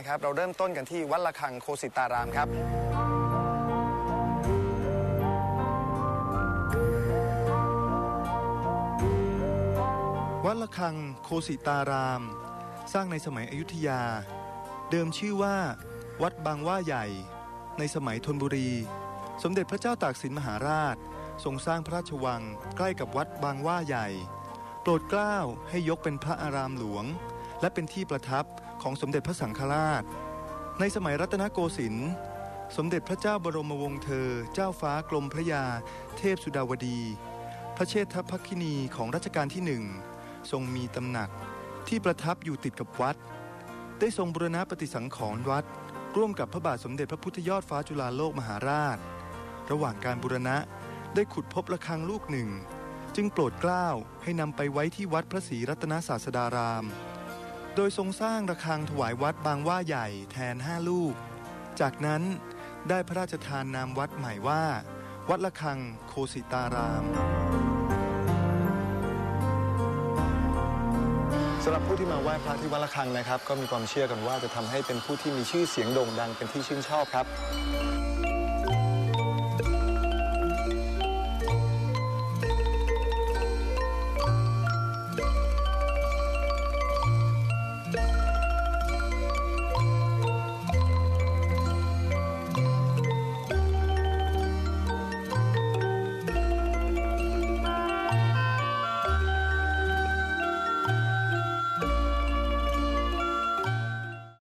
นะครับเราเริ่มต้นกันที่วัดระฆังโคสิตารามครับ วัดระฆังโคสิตาราม สร้างในสมัยอยุธยา เดิมชื่อว่า วัดบางว่าใหญ่ ในสมัยธนบุรี สมเด็จพระเจ้าตากสินมหาราช ทรงสร้างพระราชวังใกล้กับวัดบางว่าใหญ่ โปรดเกล้าให้ยกเป็นพระอารามหลวง และเป็นที่ประทับของสมเด็จพระสังฆราช ในสมัยรัตนโกสินทร์สมเด็จพระเจ้าบรมวงศ์เธอ เจ้าฟ้ากรมพระยา เทพสุดาวดี พระเชษฐภัคินีของรัชกาลที่หนึ่งทรงมีตำหนักที่ประทับอยู่ติดกับวัด ได้ทรงบูรณะปฏิสังขรณ์วัด ร่วมกับพระบาทสมเด็จพระพุทธยอดฟ้าจุฬาโลกมหาราช ระหว่างการบูรณะได้ขุดพบระฆังลูกหนึ่ง จึงโปรดเกล้าให้นำไปไว้ที่วัดพระศรีรัตนศาสดาราม โดยทรงสร้างระฆังถวายวัดบางว่าใหญ่แทนห้าลูก จากนั้นได้พระราชทานนามวัดใหม่ว่า วัดระฆังโคสิตารามสำหรับผู้ที่มาไหว้พระที่วัดระฆังนะครับ ก็มีความเชื่อกันว่าจะทำให้เป็นผู้ที่มีชื่อเสียงโด่งดังเป็นที่ชื่นชอบครับ